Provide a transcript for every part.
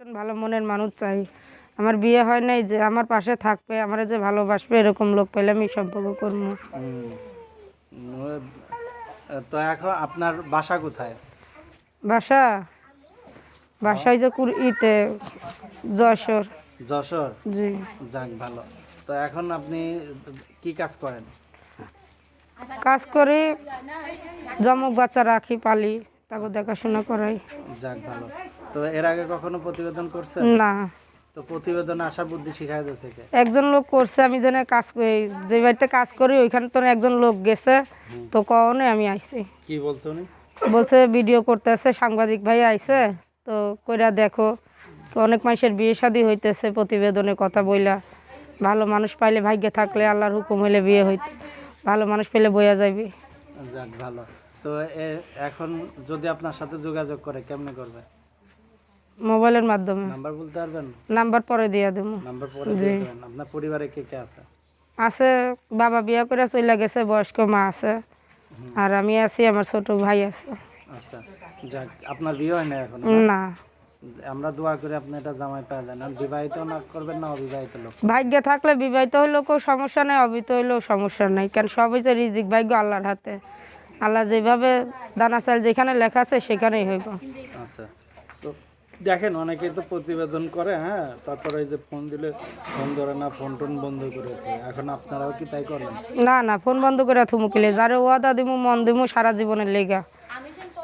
একজন ভালো মনের মানুষ চাই। আমার বিয়ে হয় নাই যে আমার পাশে থাকবে আমার যে ভালোবাসবে এরকম লোক পেলে আমি সম্পর্ক করব। তো এখন আপনার বাসা কোথায়? বাসা? বাসায় যে কুর ইতে যশোর। যশোর? জি। যাক ভালো। তো এখন আপনি কি কাজ করেন? কাজ করি জমক বাচ্চা রাখি পালি তাকে দেখাশোনা করাই। যাক ভালো। তো এর আগে কখনো প্রতিবেদন করছেন? না। তো প্রতিবেদনে আসার বুদ্ধি শিখাই দিয়েছে কে? একজন লোক করছে আমি যেন কাজ করি যে বাড়িতে কাজ করি ওইখানে তো একজন লোক গেছে তো কখনো আমি আইছি। কি বলছো উনি? বলছে ভিডিও করতেছে সাংবাদিক ভাই আইছে তো কইরা দেখো তো অনেক মানুষের বিয়ে শাদী হইতেছে প্রতিবেদনে কথা বইলা। ভালো মানুষ পাইলে ভাগ্যে থাকলে আল্লাহর হুকুম হইলে বিয়ে হইতে ভালো মানুষ পেলে বইয়া যাবি যাক ভালো। তো এখন যদি আপনার সাথে যোগাযোগ করে কেমনে করবে? মোবাইলের মাধ্যমে। নাম্বার বলতে পারবেন নাম্বার পরে দিয়ে দেবো। নাম্বার পরে দিয়ে দেবেন আপনার পরিবারে কে কে আছে? আছে বাবা বিয়ে করে চলে গেছে বয়স্ক মা আছে। আর আমি আছি আমার ছোট ভাই আছে। আচ্ছা যাক আপনার বিয়ে হয় না এখন না? আমরা দোয়া করি আপনি এটা জামাই পাওয়া যায় না বিবাহিত না করবেন না অবিবাহিত লোক। ভাগ্যে থাকলে বিবাহিত হইলেও কেউ সমস্যা নাই অবিত হইলেও সমস্যা নাই। কারণ সবই হচ্ছে রিজিক ভাগ্য আল্লাহর হাতে। আল্লাহ যেভাবে দানা চাল যেখানে লেখা আছে সেখানেই হইব। আচ্ছা তো দেখেন অনেকেই তো প্রতিবেদন করে হ্যাঁ? তারপরে এই যে ফোন দিলে ফোন ধরে না ফোন টোন বন্ধ করে এখন আপনারাও কি তাই করেন? না না ফোন বন্ধ করে থুমুকিলে যারে ওয়াদা দিমু মন দিমু সারা জীবনের লেগা।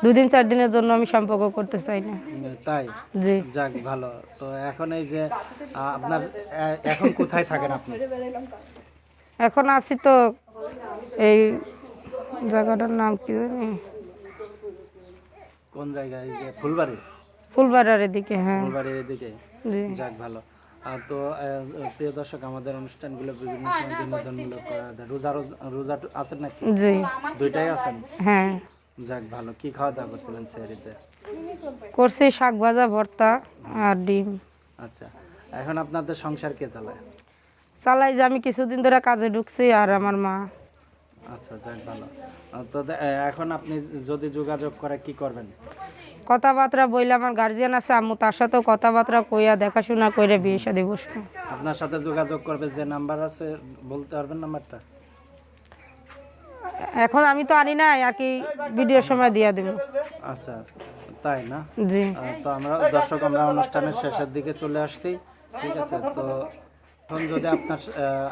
দুদিন চার দিনের জন্য আমি সম্পর্ক করতে চাই না। তাই? জি। যাক ভালো। তো এখন এই যে আপনার এখন কোথায় থাকেন আপনি? এখন আছি তো এই জায়গাটার নাম কি জানি? কোন জায়গায়? ফুলবাড়ি? ফুলবাড়ার এদিকে হ্যাঁ। ফুলবাড়ির এদিকে যাক ভালো। তো প্রিয় দর্শক আমাদের অনুষ্ঠানগুলো বিভিন্ন সময় বিনোদনমূলক করা রোজা রোজা আছেন নাকি? জি। দুইটাই আছেন? হ্যাঁ। যাক ভালো। কি খাওয়া দাওয়া করছিলেন সেরিতে করছি শাক ভাজা ভর্তা আর ডিম। আচ্ছা। এখন আপনাদের সংসার কে চালায়? চালাই যে আমি কিছুদিন ধরে কাজে ঢুকছি আর আমার মা। আচ্ছা যাক ভালো। তো এখন আপনি যদি যোগাযোগ করে কি করবেন? কথাবার্তা বইলে আমার গার্জিয়ান আছে আম্মু তার সাথেও কথাবার্তা কইয়া দেখাশোনা করে বিয়ে শাদি বসবো। আপনার সাথে যোগাযোগ করবে যে নাম্বার আছে বলতে পারবেন নাম্বারটা এখন আমি তো আনি নাই আর কি ভিডিওর সময় দিয়ে দেবো। আচ্ছা তাই না? জি। তো আমরা দর্শক আমরা অনুষ্ঠানের শেষের দিকে চলে আসছি ঠিক আছে? তো এখন যদি আপনার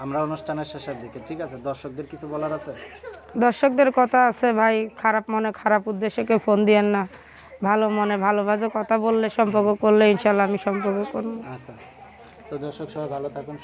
আমরা অনুষ্ঠানের শেষের দিকে ঠিক আছে? দর্শকদের কিছু বলার আছে? দর্শকদের কথা আছে ভাই খারাপ মনে খারাপ উদ্দেশ্যে কেউ ফোন দিয়েন না। ভালো মনে ভালোবাসে, কথা বললে সম্পর্ক করলে ইনশাল্লাহ আমি সম্পর্ক করব। আচ্ছা। তো দর্শক সবাই ভালো থাকুন